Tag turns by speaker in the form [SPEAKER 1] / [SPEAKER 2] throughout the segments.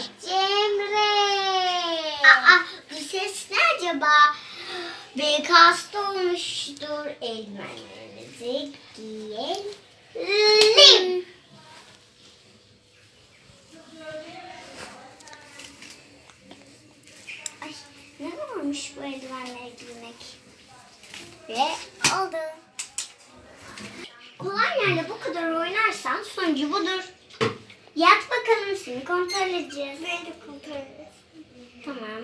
[SPEAKER 1] Cemre. Aa, bu ses ne acaba? Belki hasta olmuştur. Eldivenlerimizi giyelim. Ay, ne zormuş bu eldivenleri giymek. Ve oldu. Kolay yerle bu kadar oynarsan sonucu budur. Yat bakalım seni kontrol edeceğiz. Beni de kontrol edeceğiz. Tamam.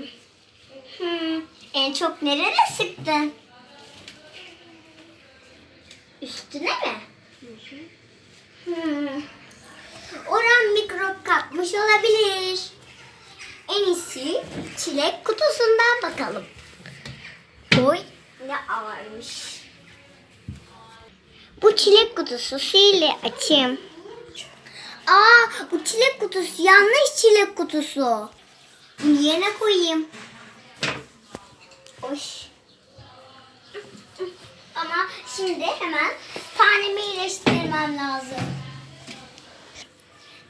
[SPEAKER 1] Hmm, en çok nereye sıktın? Üstüne mi? Hmm. Oran mikrop kapmış olabilir. En iyisi çilek kutusundan bakalım. Oy ne ağırmış. Bu çilek kutusu sihirli açayım. Aa bu çilek kutusu yanlış çilek kutusu. Bunu yerine koyayım. Oy. Ama şimdi hemen tanemi iyileştirmem lazım.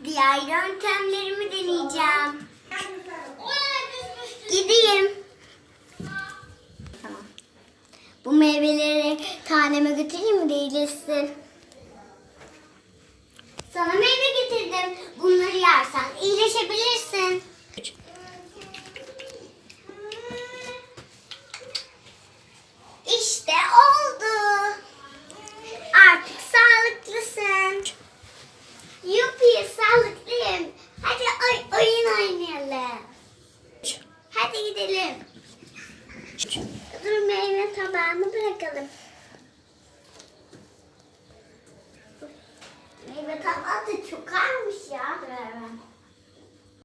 [SPEAKER 1] Diğer yöntemlerimi deneyeceğim. Gideyim. Tamam. Bu meyveleri taneme götüreyim mi iyileşsin? dövüşebilirsin. İşte oldu. Artık sağlıklısın. Yuppie sağlıklıyım. Hadi oy oyun oynayalım. Hadi gidelim. Dur meyve tabağını bırakalım. Meyve tabağı da çok ağırmış ya. Evet.